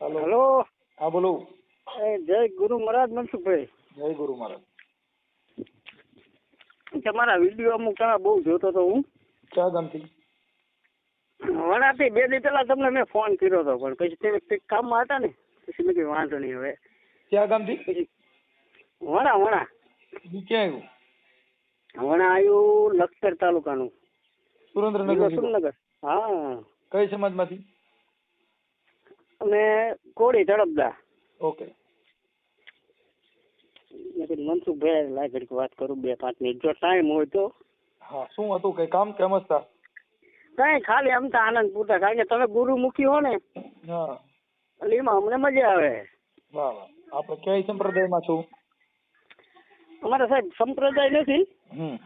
Hello. Hello. હા બોલો. એ જય ગુરુ મહારાજ મનસુખભાઈ. જય ગુરુ મહારાજ. તમારા વીડિયો અમુક ઘણા બહુ જોતો હતો હું. ક્યાં ગામથી. વણાથી બે દી પહેલા તમને મેં ફોન કર્યો હતો પણ પછી તમે કંઈક કામમાં હતા ને પછી મેં કીધું વાંધો નહીં હવે. ક્યાં ગામથી? વણા વણા. ક્યાં આવ્યું? વણા આવ્યું લખતર તાલુકાનું. સુરેન્દ્રનગર. જિલ્લો. હા. કઈ સમાજમાંથી? અને કોળી તળપદા. ઓકે. મનસુખભાઈ લાય ઘડીક વાત કરું બે પાંચ મિનિટ. જો ટાઈમ હોય તો. હા શું હતું? કઈ કામ કે સમજતા કાંઈ ખાલી આમ તો આનંદ પૂરતા. કારણ કે તમે ગુરુમુખી હો ને હા. એટલે એમાં અમને મજા આવે. વાહ વાહ. આપણે ક્યાંય સંપ્રદાયમાં છું? અમારા સાહેબ સંપ્રદાય નથી. હમ.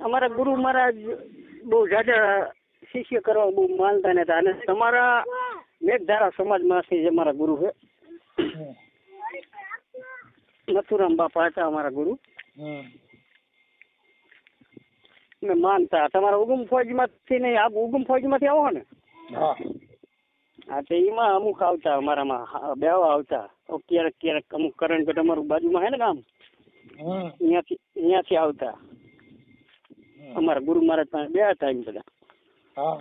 અમારા ગુરુ મહારાજ બહુ જાજા શિષ્ય કરવા બહુ માનતા નતા અને તમારા મેઘધારા સમાજમાંથી જે અમારા ગુરુ છે. નથુરામ બાપા હતા અમારા ગુરુ. ને માનતા. તમારા ઉગમ ફૌજમાંથી નહીં આપ ઉગમ ફૌજમાંથી આવો ને. હા. તો એમાં અમુક આવતા અમારામાં બેવા આવતા. ક્યારેક ક્યારેક અમુક કરણગઢ અમારું બાજુમાં હે ને ગામ. અહીંયાથી અહીંયાથી આવતા. અમારા ગુરુ મહારાજ પાસે બે હતા એમ બધા. હા.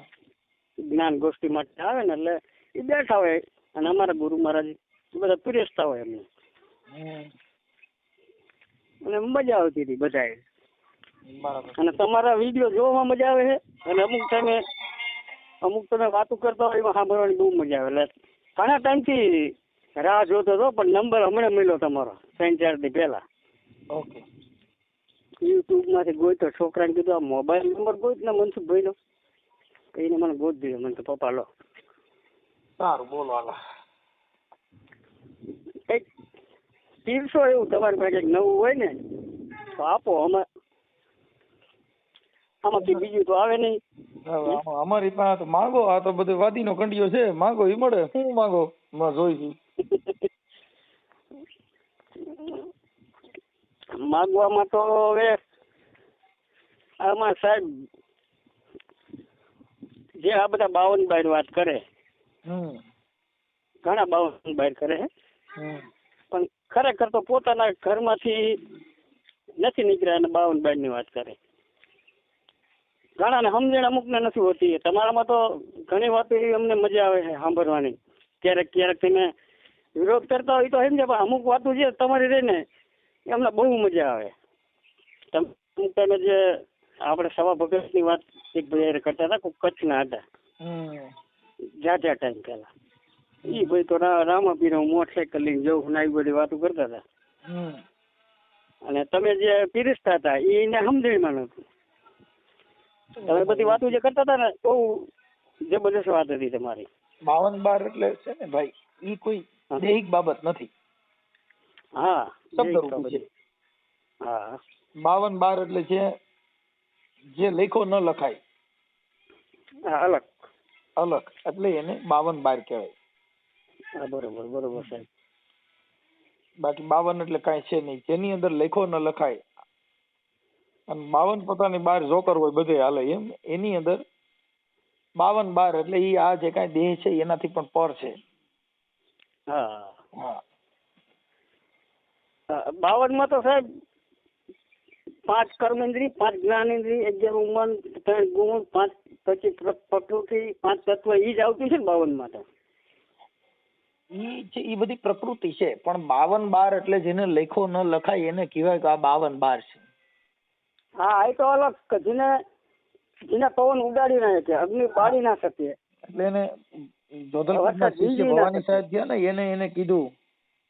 જ્ઞાન ગોષ્ઠી માટે આવે ને એટલે એ બેઠા હોય અને અમારા ગુરુ મહારાજ બધા પીરસતા હોય એમને અને મજા આવતી હતી બધાએ. અને તમારા વીડિયો જોવામાં મજા આવે છે? અને અમુક ટાઈમે અમુક તમે વાતો કરતા હોય એમાં સાંભળવાની બહુ મજા આવે. એટલે ઘણા ટાઈમથી રાહ જોતો હતો પણ નંબર હમણાં મળ્યો તમારો ત્રણ ચાર દી પહેલા. ઓકે. યુટ્યુબમાંથી ગોઈતો છોકરાને કીધું આ મોબાઈલ નંબર ગોઈત ને મનસુખભાઈનો કહીને મને ગોત દીધો. મને તો પપ્પા લો. સારું બોલો હાલા. કંઈક તીરસો એવું તમારી પાસે કંઈક નવું હોય ને તો આપો અમે આમાંથી બીજું તો આવે નહીં. અમારી પાસે તો માંગો આ તો બધો વાદીનો કંડિયો છે માંગો એ મળે શું માંગો? માં જોઈ માગવામાં તો હવે આમાં સાહેબ જે આ બધા બાવન બાઈ વાત કરે ઘણા બાવન બહાર કરે છે. પણ ખરેખર તો પોતાના ઘરમાંથી નથી નીકળ્યા અને બાવન બારની વાત કરે. ઘણાને સમજણ અમુકને નથી હોતી. તમારામાં તો ઘણી વાતો એવી અમને મજા આવે છે સાંભળવાની. ક્યારેક ક્યારેક તમે વિરોધ કરતા હોય તો સમજે પણ અમુક વાતો જે તમારી રહે ને એ અમને બહુ મજા આવે. તમે અમુક ટાઈમે જે આપણે સવા ભગતની વાત એક ભાઈ કરતા હતા કચ્છના હતા. જાજા ટાઈમ પહેલા. એ ભાઈ તો રામ રામાપીર હું મોટરસાયકલ લઈને જવું ને આવી બધી વાતો કરતા હતા. અને તમે જે પીરસતા હતા એ એને સમજણમાં નહોતું. તમે બધી વાતો જે કરતા હતા ને બહુ જબરદસ્ત વાત હતી તમારી. બાવન બાર એટલે છે ને ભાઈ ઈ કોઈ. દૈહિક બાબત નથી. હા શબ્દરૂપી છે. હા. બાવન બાર એટલે છે જે લખો ન લખાય. હા અલગ. અલગ. એટલે એને બાવન બાર કહેવાય. હા બરોબર બરોબર સાહેબ. બાકી બાવન એટલે કાંઈ છે નહીં. જેની અંદર લખો ન લખાય. અને બાવન પોતાની બાર જોકર હોય બધે હાલે એમ. એની અંદર બાવન બાર એટલે એ આ જે કાંઈ દેહ છે એનાથી પણ પર છે. હા. હા. બાવનમાં તો સાહેબ પાંચ કર્મેન્દ્રી પાંચ જ્ઞાનેન્દ્રી અગિયાર મન ત્રણ ગુણ પાંચ પછી પ્રકૃતિ પાંચ તત્વ ઈ જ આવતું છે ને બાવન માટે ઈ છે એ બધી પ્રકૃતિ છે પણ બાવન બાર એટલે જેને લખો ન લખાય એને કહેવાય કે આ બાવન બાર છે. હા એ તો અલગ જેને જેને પવન ઉડાડી ના શકે અગ્નિ બાળી ના શકે. એટલે એને જોધલપુરના શિષ્ય ભવાની સાહેબ ગયા ને એને એને કીધું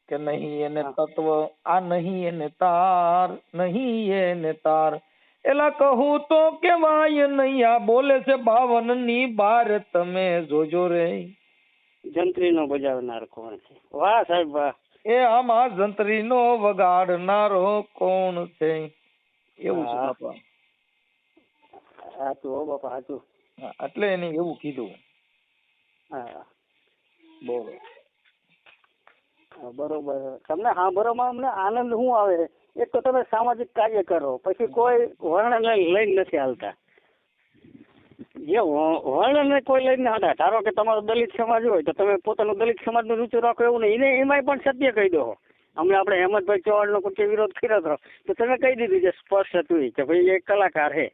કે નહીં એને તત્વ આ નહીં એને તાર નહીં એને તાર. એલા કહું તો કેવાય નહીં આ બોલે છે બાવનની બાર તમે જોજો રે. જંત્રી નો બજાવનાર કોણ છે? વાહ સાહેબ વાહ. એ આમાં જંત્રીનો વગાડનારો કોણ છે? એવું છે બાપા. સાચું હો બાપા સાચું એટલે એને એવું કીધું. હા. બોલો. બરોબર. તમને સાંભળવામાં અમને આનંદ શું આવે? એક તો તમે સામાજિક કાર્ય કરો પછી કોઈ વર્ણને લઈને નથી હાલતા. જે વર્ણને કોઈ લઈને હતા ધારો કે તમારો દલિત સમાજ હોય તો તમે પોતાનું દલિત સમાજનું ઊંચું રાખો એવું નહીં. એને એમાંય પણ સત્ય કહી દો. અમને આપણે હેમંતભાઈ ચૌહાણનો કોઈ વિરોધ કર્યો હતો તો તમે કહી દીધું જે સ્પષ્ટ હતું કે ભાઈ એ કલાકાર હે.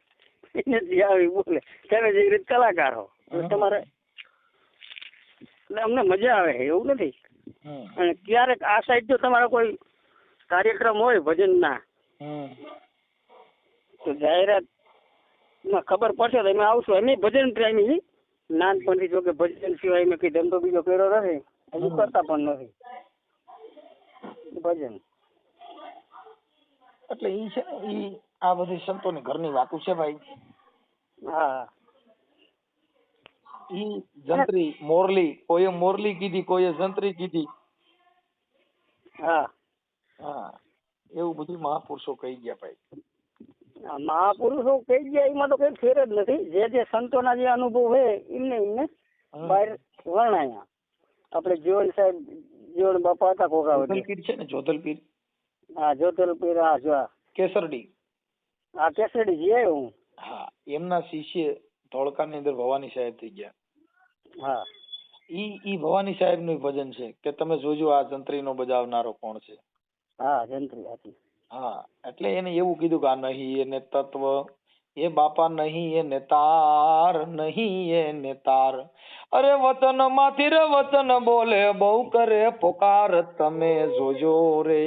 એને જે આવી બોલે તમે જે રીતે કલાકાર હો. તમારે એટલે અમને મજા આવે છે એવું નથી. અને ક્યારેક આ સાઈડ જો તમારો કોઈ કાર્યક્રમ હોય ભજનના ના તો જાહેરાતમાં ખબર પડશે તો અમે આવશું. અમે ભજન પ્રેમી નાનપણથી જો કે ભજન સિવાય મેં કઈ ધંધો બીજો કર્યો નથી. હજુ કરતા પણ નથી. ભજન. એટલે ઈ છે ને ઈ આ બધી સંતોની ઘરની વાતો છે ભાઈ. હા. ઈ જંત્રી મોરલી કોઈએ મોરલી કીધી કોઈએ જંત્રી કીધી. હા. હા. એવું બધું મહાપુરુષો કહી ગયા ભાઈ. મહાપુરુષો કહી ગયા એમાં તો કઈ ફેર જ નથી. જે જે સંતોના જે અનુભવ છે એમને એમને. બહાર વર્ણાયા. આપણે જીવન સાહેબ જીવન બાપા હતા જોધલપીર છે ને જોધલપીર હા જોધલપીર હા જો. કેસરડી. આ કેસરડી જઈ હું. હા એમના શિષ્ય ધોળકાની અંદર ભવાની સાહેબ થઈ ગયા. હા. ઈ ઈ ભવાની સાહેબનું ભજન છે કે તમે જોજો આ જંત્રીનો બજાવનારો કોણ છે? હા જંત્રી હતી હા એટલે એને એવું કીધું કે આ નહીં એને તત્વ એ બાપા નહીં એ નેતાર નહીં એ નેતાર. અરે વતનમાંથી રે વતન બોલે બહુ કરે પોકાર તમે જોજો રે.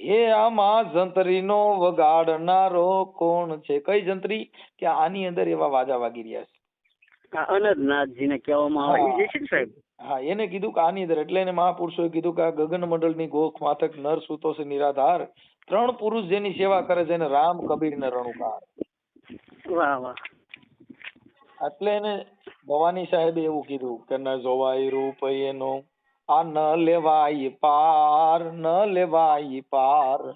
હે આમાં જંત્રીનો વગાડનારો કોણ છે? કઈ જંતરી? કે આની અંદર એવા વાજા વાગી રહ્યા છે? અનંતનાથજીને કહેવામાં આવે. જય સાહેબ? હા એને કીધું કે આની અંદર એટલે એને મહાપુરુષોએ કીધું કે આ ગગન મંડળની ગોખ માથક નર સુતોષ છે નિરાધાર. ત્રણ પુરુષ જેની સેવા કરે છે એને રામ કબીર ને રણુકાર. વાહ વાહ. એટલે એને ભવાની સાહેબે એવું કીધું કે ન જોવાય રૂપ એનો. આ ન લેવાય પાર, ન લેવાય પાર.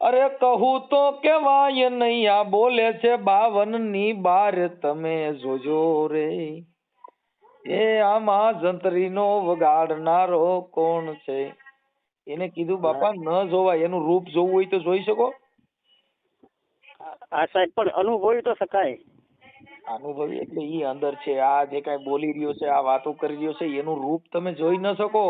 અરે કહું તો કેવાય નહીં, આ બોલે છે બાવનની બાર, તમે જોજો રે. એ આમાં જંત્રીનો વગાડનારો કોણ છે? એને કીધું, બાપા, ન જોવાય, એનું રૂપ જોવું હોય તો જોઈ શકો. આ સાહેબ, પણ અનુભવી તો શકાય. અનુભવી એટલે ઈ અંદર છે આ જે કઈ બોલી રહ્યો છે આ વાતો કરી રહ્યો છે એનું રૂપ તમે જોઈ ન શકો.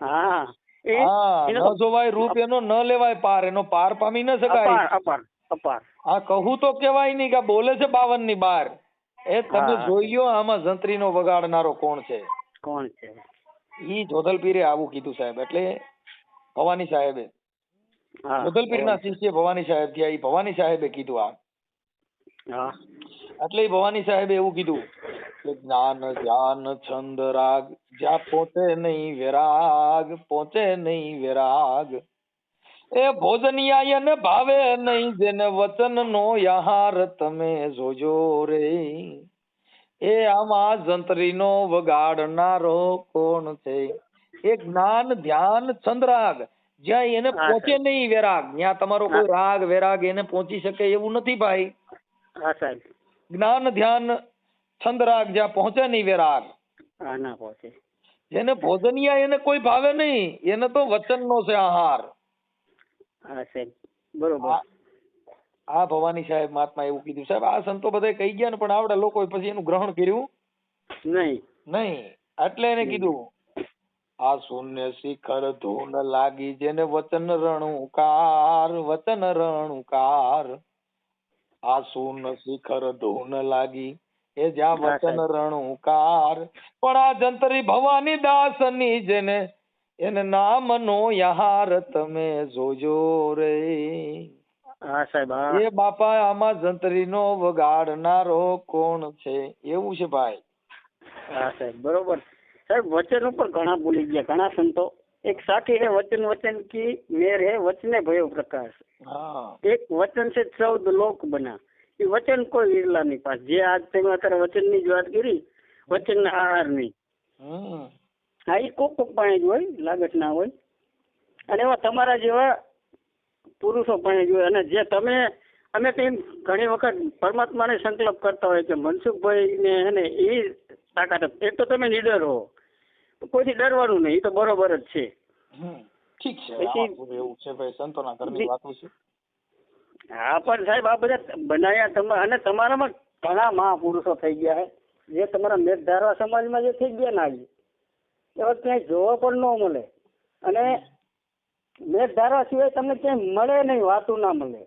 હા. હા ન જોવાય રૂપ એનો ન લેવાય પાર એનો પાર પામી ન શકાય. અપાર અપાર અપાર. હા કહું તો કેવાય નહીં કે બોલે છે બાવનની બાર. એ તમે જોઈ લ્યો આમાં જંત્રીનો વગાડનારો કોણ છે? કોણ છે? ઈ જોધલપીરે આવું કીધું સાહેબ એટલે ભવાની સાહેબે. જોધલપીર ના શિષ્ય ભવાની સાહેબ થયા ઈ ભવાની સાહેબે કીધું આ. હા. એટલે ભવાની સાહેબે એવું કીધું કે જ્ઞાન ધ્યાન છંદ રાગ જ્યાં પોતે નહીં વિરાગ પોતે નહીં વિરાગ. એ ભોજનિયા ને ભાવે નહીં જેને વચન નો યહાર તમે જોજો રે. એ આમાં જંત્રીનો વગાડનારો કોણ છે? એ જ્ઞાન ધ્યાન ચંદ્રાગ રાગ જ્યાં એને પહોંચે. નહીં વેરાગ ત્યાં તમારો કોઈ રાગ વેરાગ એને પહોંચી શકે એવું નથી ભાઈ. હા સાહેબ. જ્ઞાન ધ્યાન છંદ રાગ જ્યાં પહોંચે નહીં વેરાગ હા ના પહોંચે. જેને ભોજનિયા એને કોઈ ભાવે નહીં. એને તો વચનનો છે આહાર. હા સાહેબ. બરોબર. આ- આ ભવાની સાહેબ મહાત્મા એવું કીધું. સાહેબ આ સંતો બધા કહી ગયા ને પણ આવડે લોકો પછી એનું ગ્રહણ કર્યું? નહીં. નહીં. એટલે એને કીધું આ શૂન્ય શિખર ધૂન લાગી જેને વચન રણુકાર વચન રણુકાર. આ સુન શિખર ધૂન લાગી એ જ્યાં વચન. રણુકાર પણ આ જંતરી ભવાની દાસની જેને એને નામનો યહાર તમે જોજો રે. હા સાહેબ એ બાપા આમાં જંતરીનો વગાડનારો કોણ છે? એવું છે ભાઈ. હા સાહેબ બરોબર. સાહેબ વચન ઉપર ઘણા ભૂલી ગયા ઘણા સંતો એક સાથી હે વચન વચન કી મેર હે વચને ભયો પ્રકાશ. હા. એક વચન છે ચૌદ લોક બના. એ વચન કોઈ વિરલા ની પાસ. જે આજ તમે અત્યારે વચનની જ વાત કરી વચન ના આહારની હા એ કોક કોક પાણી જ હોય લાગત ના હોય. અને એવા તમારા જેવા પુરુષો પાસે જ હોય. અને જે તમે અમે કઈ ઘણી વખત પરમાત્માને સંકલ્પ કરતા હોય કે મનસુખભાઈ ને હે ને એ તાકાત એક તો તમે નીડર હો. કોઈથી ડરવાનું નહીં એ તો બરોબર જ છે. ઠીક છે એવું છે ભાઈ સંતોના ઘરની વાતો છે. હા પણ સાહેબ આ બધા બનાયા તમે અને તમારામાં ઘણા મહાપુરુષો થઈ ગયા છે જે તમારા મેઘધારવા સમાજમાં જે થઈ ગયા ના એવા ક્યાંય જોવા પણ ન મળે. અને મેઘધારવા સિવાય તમને ક્યાંય મળે નહીં વાતું ના મળે.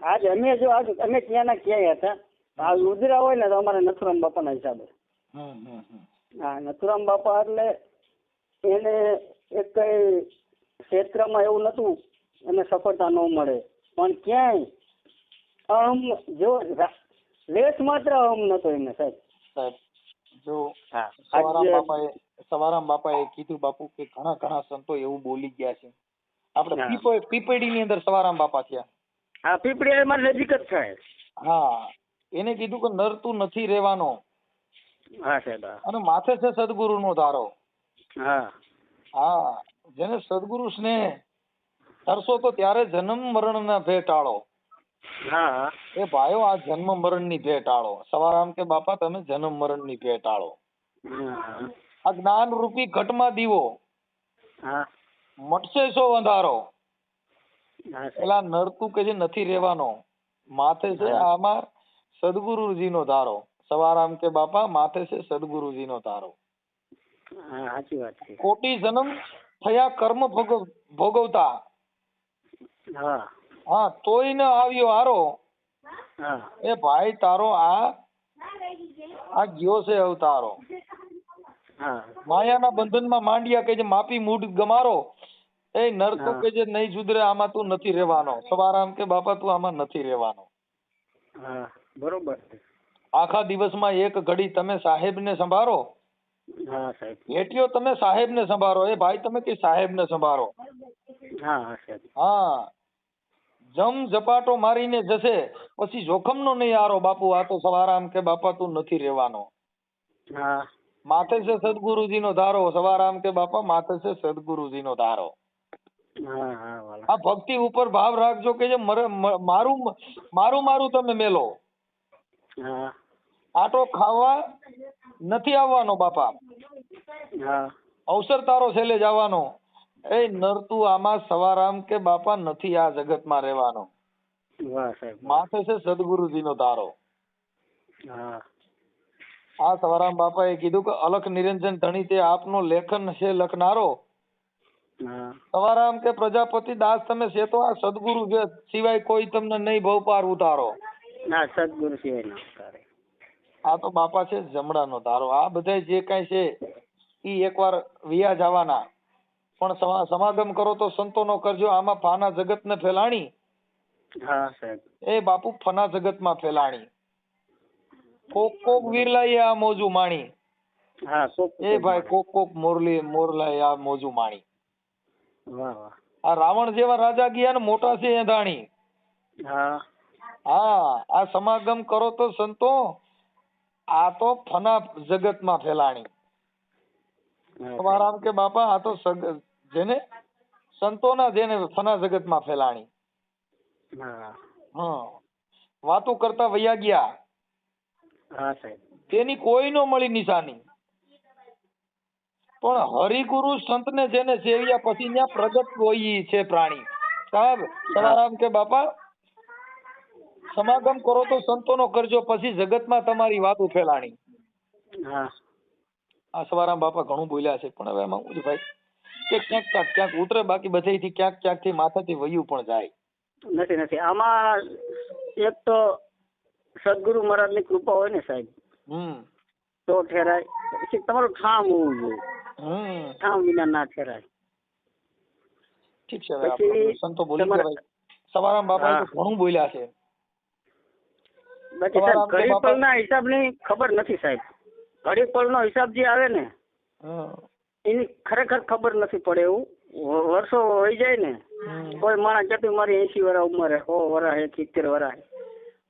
આજ અમે જો આજ અમે ક્યાંના ક્યાંય હતા આ રુદ્રા હોય ને તો અમારા નથુરામ બાપાના હિસાબે. હમ હમ. હા નથુરામ બાપા એટલે એને એક કઈ ક્ષેત્રમાં એવું નતું એને સફળતા ન મળે. પણ ક્યાંય અહમ જો લેસ માત્ર અહમ નતો એને સાહેબ. સાહેબ જો સવારામ બાપાએ સવારામ બાપાએ કીધું બાપુ કે ઘણા ઘણા સંતો એવું બોલી ગયા છે. આપણે હા. પીપળી ની અંદર સવારામ બાપા થયા. હા પીપળી મારી નજીક જ થાય. હા. એને કીધું કે નરતું નથી રહેવાનો. હા સાહેબ અને માથે છે સદગુરુનો ધારો. હા. હા જેને સદગુરુ સ્નેહ કરશો તો ત્યારે જન્મ મરણ ના ટાળો હા. એ ભાઈઓ આ જન્મ મરણની ભેટાળો. સવાર આમ કે બાપા તમે જન્મ મરણની ટાળો આ જ્ઞાન રૂપી ઘટમાં દીવો. મટશે શો અંધારો. પેલા નરતું કે જે નથી રહેવાનો. માથે છે આમાં સદગુરુજીનો ધારો. સવારામ કે બાપા માથે છે સદગુરુજીનો હા સાચી વાત છે. કોટી જન્મ થયા કર્મ ભોગવ ભોગવતા. હા. હા તોય ન આવ્યો હારો. એ ભાઈ તારો આ આ ગયો છે અવતારો. માયાના બંધનમાં માંડ્યા કે જે માપી મૂડ ગમારો એ નરકો. કે જે નહીં સુધરે આમાં તું નથી રહેવાનો. સવારામ કે બાપા તું આમાં નથી રહેવાનો. હા બરોબર આખા દિવસમાં એક ઘડી તમે સાહેબને સંભાળો. હા સાહેબ. તમે સાહેબને સંભાળો. એ ભાઈ તમે કે સાહેબને સંભાળો? હા હા સાહેબ. હા. જમ ઝપાટો મારીને જશે. પછી જોખમનો નહીં આરો બાપુ આ તો સવારામ કે બાપા તું નથી રહેવાનો. હા. માથે છે સદગુરુજીનો ધારો. સવારામ કે બાપા માથે છે સદગુરુજીનો ધારો. આ ભક્તિ ઉપર ભાવ રાખજો કે જે મારું મારું મારું તમે મેલો. હા. આટો ખાવા નથી આવવાનો બાપા. અવસર તારો છેલ્લે જવાનો. એ નરતું આમાં સવારામ કે બાપા નથી આ જગતમાં રહેવાનો. માથે છે સદગુરુજી નો તારો આ સવારામ બાપાએ કીધું કે અલખ નિરંજન ધણી તે આપનો લેખન છે લખનારો. સવારામ કે પ્રજાપતિ દાસ તમે છે તો આ સદગુરુ સિવાય કોઈ તમને નહીં ભવ પાર ઉતારો ના સદગુરુ સિવાય ના ઉતારે આ તો બાપા છે જમણાનો ધારો. આ બધા જે કાંઈ છે ઈ એકવાર વિયા જવાના. પણ સમાગમ કરો તો સંતોનો કરજો. આમાં ફાના જગતને ફેલાણી. હા સાહેબ. એ બાપુ ફના જગતમાં ફેલાણી. કોક કોક વિરલાએ આ મોજુ માણી. હા એ ભાઈ કોક કોક મોરલી મોરલાઈ આ મોજુ માણી. વાહ વાહ. આ રાવણ જેવા રાજા ગયા ને મોટા છે એંધાણી. હા. હા આ સમાગમ કરો તો સંતો આ તો ફના જગતમાં ફેલાણી. હા, તમારા કે બાપા આ તો જેને સંતોના જેને ફના જગતમાં ફેલાણી. હા. વાતો કરતા વયા ગયા. હા સાહેબ. તેની કોઈ નો મળી નિશાની. પણ હરિગુરુ સંતને જેને સેવ્યા પછી ત્યાં પ્રગટ હોય છે પ્રાણી. સાહેબ સવારામ કે બાપા સમાગમ કરો તો સંતોનો કરજો પછી જગતમાં તમારી વાત ઉફેલાણી હા. આ સવારામ બાપા ઘણું બોલ્યા છે પણ હવે એમાં શું ભાઈ કે ક્યાંક ક્યાંક ક્યાંક ઉતરે બાકી બધેથી ક્યાંક ક્યાંકથી માથાથી વયું પણ જાય. નથી નથી. આમાં એક તો સદગુરુ મહારાજની કૃપા હોય ને સાહેબ હમ. તો ઠેરાય. પછી તમારું ઠામ હોવું જોઈએ. હમ. ઠામ વિના ના ઠેરાય. ઠીક છે હવે સંતો બોલી સવારામ બાપા ઘણું બોલ્યા છે. બાકી સાહેબ ઘડી પળના હિસાબની ખબર નથી સાહેબ. ઘડી પળનો હિસાબ જે આવે ને એની ખરેખર ખબર નથી પડે એવું. વર્ષો હોય જાય ને કોઈ માણસ જતું મારી એસી વરા ઉંમરે સો વરા હે સિત્તેર વરા હે.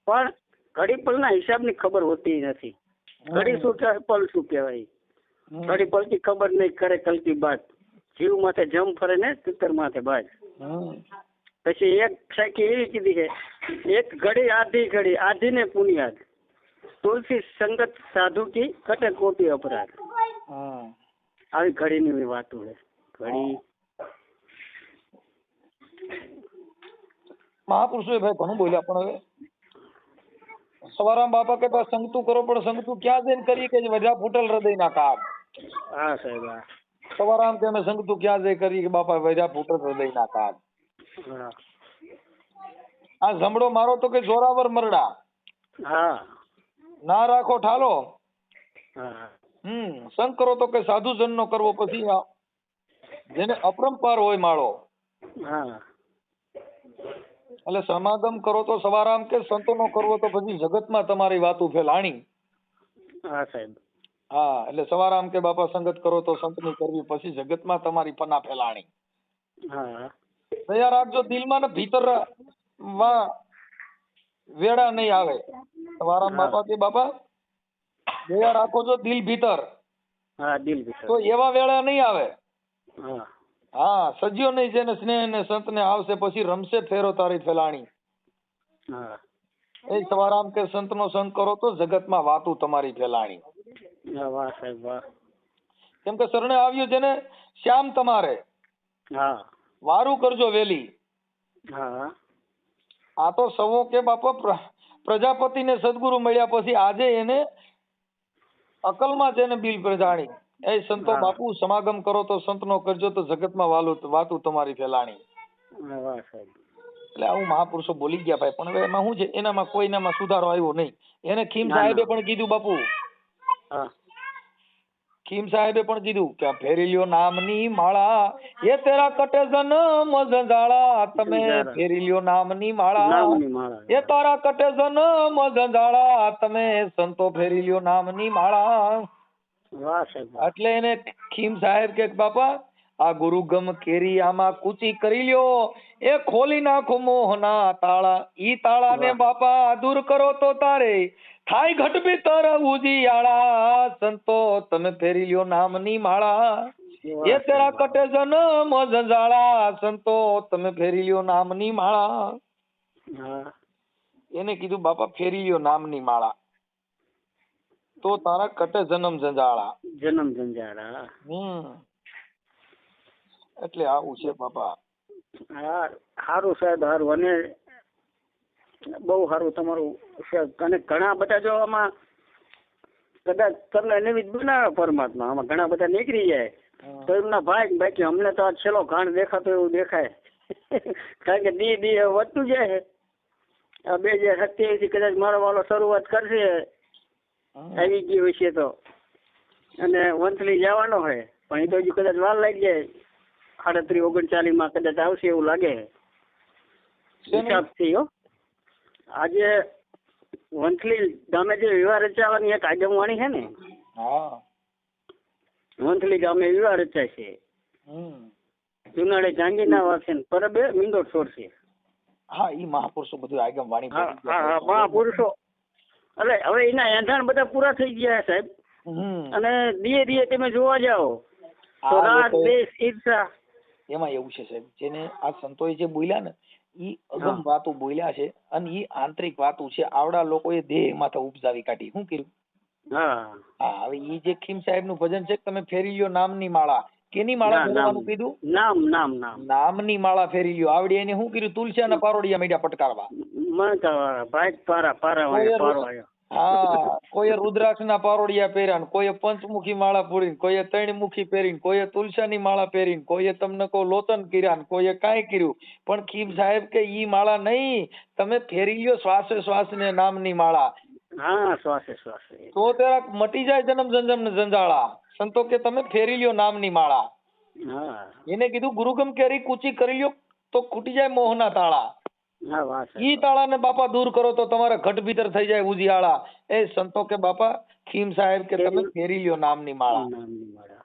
પણ ઘડી પળના હિસાબની ખબર હોતી નથી. ઘડી શું કહેવાય પલ શું કહેવાય. ઘડી પલથી ખબર નહીં કરે કલકી બાદ. જીવ માથે જમ ફરે ને તિતર માથે હમ. પછી એક સાખી એવી કીધી છે એક ઘડી આધી ઘડી આધી ને પુનિયાદ તુલસી સંગત સાધુ કી કટે કોટી અપરાધ. આવી આવી ઘડીની વાત છે. ઘડી. મહાપુરુષો ભાઈ ઘણું બોલ્યા પણ હવે સવારામ બાપા કહેતા સંગતું કરો પણ સંગતું ક્યાં જઈને કરીએ કે વજા હૃદય હૃદયના કામ? હા સાહેબ સવારામ કે અમે સંગતું ક્યાં જઈ કરીએ કે બાપા વજા હૃદય હૃદયના કામ? આ જમડો મારો તો કે જોરાવર મરડા. હા. ના રાખો ઠાલો. હમ સંગ કરો તો કે સાધુ જનનો કરવો પછી જેને અપરંપાર હોય માળો. એટલે સમાગમ કરો તો સવારામ કે સંતોનો કરવો તો પછી જગતમાં તમારી વાતું ફેલાણી હા સાહેબ. હા એટલે સવારામ કે બાપા સંગત કરો તો સંતની કરવી પછી જગતમાં તમારી પના ફેલાણી હા. દયા રાખજો દિલમાં ને ભીતરમાં વેડા નહીં આવે. તમારા બાપા કે બાપા દયા રાખો છો દિલ ભીતર. હા દિલ ભી તો એવા વેળા નહીં આવે. હા. હા સજ્યો નહીં જેને સ્નેહ ને સંત ને આવશે પછી રમશે ફેરો તારી ફેલાણી. હા. એ સવારામ કે સંત નો સંત કરો તો જગતમાં વાતું તમારી ફેલાણી. વાહ સાહેબ વાહ. કેમ કે શરણે આવ્યું છે ને શ્યામ તમારે. હા. વારું કરજો વેલી. હા. આ તો સવો કે બાપા પ્રજાપતિ પ્રજાપતિને સદગુરુ મળ્યા પછી આજે એને અકલમાં જેને બિલ પ્રજાણી. એ સંતો બાપુ સમાગમ કરો તો સંતનો કરજો તો જગતમાં વાલું વાતું તમારી ફેલાણી. એટલે આવું મહાપુરુષો બોલી ગયા ભાઈ પણ હવે એમાં શું છે? એનામાં કોઈનામાં સુધારો આવ્યો નહીં. એને ખીમ સાહેબે પણ કીધું બાપુ. ખીમ સાહેબે પણ કીધું કે ફેરી નામની માળા એ તેરા કટે જન્મ જંજાળા તમે ફેરી લ્યો નામની માળા એ તારા કટે જન્મ જંજાળા તમે સંતો ફેરી લ્યો નામની માળા. એટલે એને ખીમ સાહેબ કે બાપા આ ગુરુગમ કેરી આમાં કૂચી કરી લ્યો. એ ખોલી નાખો મોહના તાળા. ઈ તાળા ને બાપા દૂર કરો તો તારે. થાય ઘટ ભીતર ઉજિયાળા સંતો તમે ફેરી લ્યો નામની માળા. એ તેરા કટે જન્મ જંજાળા સંતો તમે ફેરી લ્યો નામની માળા. એને કીધું બાપા ફેરી લ્યો નામની માળા. તો તારા કટે જન્મ ઝંઝાળા. જન્મ જંજાળા હમ. એટલે આવું છે બાપા. હા સારું સાહેબ હારું. અને બહુ સારું તમારું અને ઘણા બધા જો આમાં કદાચ તમને નિમિત્ત બનાવે પરમાત્મા. આમાં ઘણા બધા નીકળી જાય. તો એમના ભાઈ બાકી અમને તો આ છેલ્લો ઘાણ દેખાતો એવું દેખાય. કારણ કે દી દી વધતું જાય છે. આ બે હજાર સત્યાવીસથી કદાચ મારો વાલો શરૂઆત કરશે. આવી ગઈ હશે તો. અને વંથલી જવાનો હોય પણ એ તો હજુ કદાચ વાર લાગી જાય. આડત્રીસ ઓગણચાલીસમાં કદાચ આવશે એવું લાગે? હિસાબથી હો. આજે વંથલી ગામે જે વિવાહ રચાવાની એક આગમવાણી છે ને? હા. વંથલી ગામે વિવાહ રચાશે જુનાળે જાંગીના વાસે પરબે મીંડો છોડશે હા ઈ મહાપુરુષો બધું આગમ વાણી હા હા મહાપુરુષો. એટલે હવે એના એંધાણ બધા પૂરા થઈ ગયા સાહેબ. અને ધીરે ધીરે તમે જોવા જાઓ તો રાત દેશ ઈર્ષા. એમાં એવું છે સાહેબ જેને આ સંતોએ જે બોલ્યા ને ઈ અગમ વાતો બોલ્યા છે અને ઈ આંતરિક વાતો છે આવડા લોકોએ દેહ માથે ઉપજાવી કાઢી શું કર્યું હા હવે ઈ જે ખીમ સાહેબનું ભજન છે તમે ફેરી લ્યો નામની માળા કેની માળા ફેરવાનું કીધું નામ નામ નામ નામની માળા ફેરી લ્યો આવડી એને શું કર્યું અને પારોડિયા મીડિયા પટકારવા પારા પારા પારો હા. કોઈએ રુદ્રાક્ષના પારોડિયા પહેર્યા કોઈએ પંચમુખી માળા પૂરીને કોઈએ ત્રણમુખી પહેરીને કોઈએ તુલસાની માળા પહેરીને કોઈએ તમને કહો લોચન કર્યા ને કોઈએ કાંઈ કર્યું. પણ ખીમ સાહેબ કે ઈ માળા નહીં તમે ફેરી લ્યો શ્વાસે શ્વાસ ને નામની માળા. હા શ્વાસે શ્વાસે. તો તેરા મટી જાય જન્મ જંજમ ને જંજાળા સંતો કે તમે ફેરી લ્યો નામની માળા. એને કીધું ગુરુગમ કેરી કૂચી કરી લ્યો તો ખૂટી જાય મોહના તાળા. ઈ તાળાને બાપા દૂર કરો તો તમારા ઘટ ભીતર થઈ જાય ઉજિયાળા એ સંતો કે બાપા ખીમ સાહેબ કે તમે ફેરી લ્યો નામની માળા.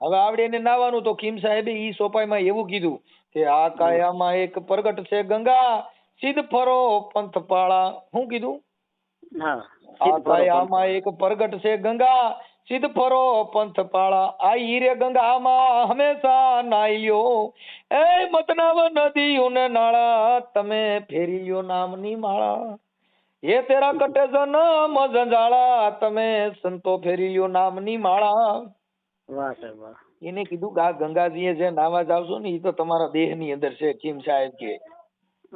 હવે આવડે એને નાવાનું તો ખીમ સાહેબે ઈ સોપાઈમાં એવું કીધું કે આ કાયામાં એક પ્રગટ છે ગંગા સિદ્ધ ફરો પંથ પાળા શું કીધું? હા આ કાયામાં એક પ્રગટ છે ગંગા સિદ્ધ ફરો પંથ પાળા આ હીરે ગંગામાં હંમેશા નાઈ એ મતનાવ નદી ઉને નાળા તમે ફેરીયો નામની માળા. એ તેરા કટે જન્મ જંજાળા તમે સંતો ફેરીયો નામની માળા. વાહ સાહેબ વાહ. એને કીધું કે આ ગંગાજીએ જે નાવા જાવશો ને એ તો તમારા દેહની અંદર છે કિમ સાહેબ કે.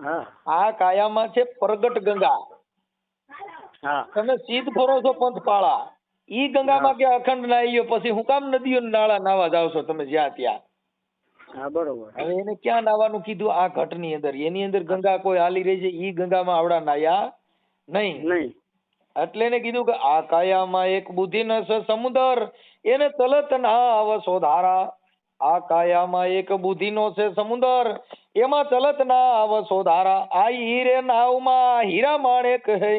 હા. આ કાયામાં છે પ્રગટ ગંગા. હા. તમે સીધ ફરો છો પંથપાળા. ઈ ગંગામાં કે અખંડ નાહીયો પછી હું કામ નદીઓ નાળા નાવા જાવ છો તમે જ્યાં ત્યાં. હા બરોબર. હવે એને ક્યાં નાવાનું કીધું આ ઘટની અંદર? એની અંદર ગંગા કોઈ હાલી રહી છે ઈ ગંગામાં આવડા નાયા નહીં. નહીં. એટલે એને કીધું કે આ કાયામાં એક બુદ્ધિ ન છે સમુદર એને તલત ના આવશો ધારા. આ કાયામાં એક બુદ્ધિનો છે સમુદર એમાં તલત ના આવશો ધારા. આ હીરે નાવમાં હીરા માણેક હે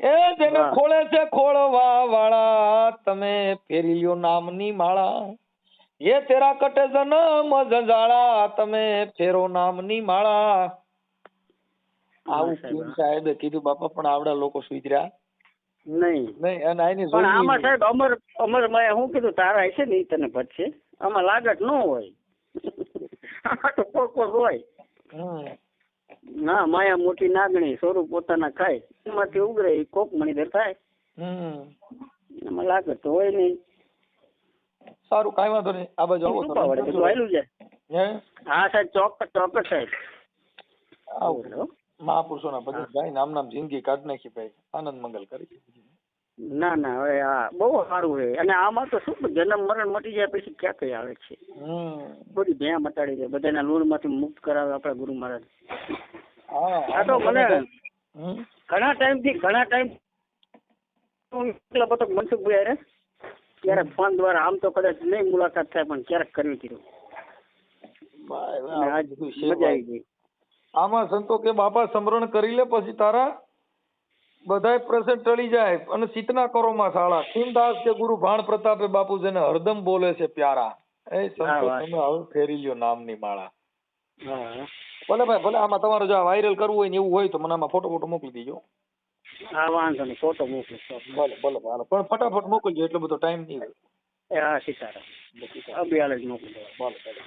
એ જેને ખોળે છે ખોળવા વાળા તમે ફેરી લ્યો નામની માળા. એ તેરા કટે જનમ જંજાળા તમે ફેરો નામની માળા. આવું સાહેબ, પીર સાહેબે કીધું બાપા પણ આવડા લોકો સુધર્યા. નહીં. નહીં અને આની પણ આમાં સાહેબ અમર અમર મેં શું કીધું? તારા હશે ને તને ભટશે? આમાં લાગત ન હોય. આમાં તો કોક કોક હોય. ના માયા મોટી નાગણી સ્વરૂપ પોતાના ખાય. એમાંથી ઉગરે ઈ કોક મણીધર થાય એમાં લાગે તો હોય નહીં. સારું કઈ વાંધો નહીં. આ બાજુ આવો તો બધું આયલું છે. હા? સાહેબ ચોક્કસ ચોક્કસ સાહેબ. આવો. મહાપુરુષો મહાપુરુષોના ભજન ગાઈને નામ નામ જિંદગી કાઢ નાખી ભાઈ. આનંદ મંગલ કરી. ના ના હવે આ બહુ સારું છે. અને આમાં તો શું જન્મ મરણ મટી જાય પછી ક્યાં કઈ આવે છે? બધી ભેયા મટાડી દે બધાના લૂણમાંથી મુક્ત કરાવે આપણા ગુરુ મહારાજ. આ તો મને ઘણા ટાઈમથી ઘણા ટાઈમ બધો મનસુખભાઈ હારે ક્યારેક ફોન દ્વારા આમ તો કદાચ નહીં મુલાકાત થાય પણ ક્યારેક કરવી કીધું આજ મજા આવી ગઈ. આમાં સંતો કે બાપા સમરણ કરી લે પછી તારા બધાય પ્રસંગ ટળી જાય અને સીતના કરોમાં સાળા ખીમદાસ કે ગુરુ ભાણ પ્રતાપે બાપુ જેને હરદમ બોલે છે પ્યારા. એ સંતો તમે હવે ફેરી લ્યો નામની માળા. ભલે ભાઈ ભલે આમાં તમારે જો વાયરલ કરવું હોય ને એવું હોય તો મને આમાં ફોટો ફોટો મોકલી દેજો. હા વાંધો નહીં ફોટો મોકલીશ ભલે ભલે ભલે પણ ફટાફટ મોકલજો એટલો બધો ટાઈમ નહીં હોય. હા સીતારામ. અભિયાલ જ મોકલી ભલે ભલે.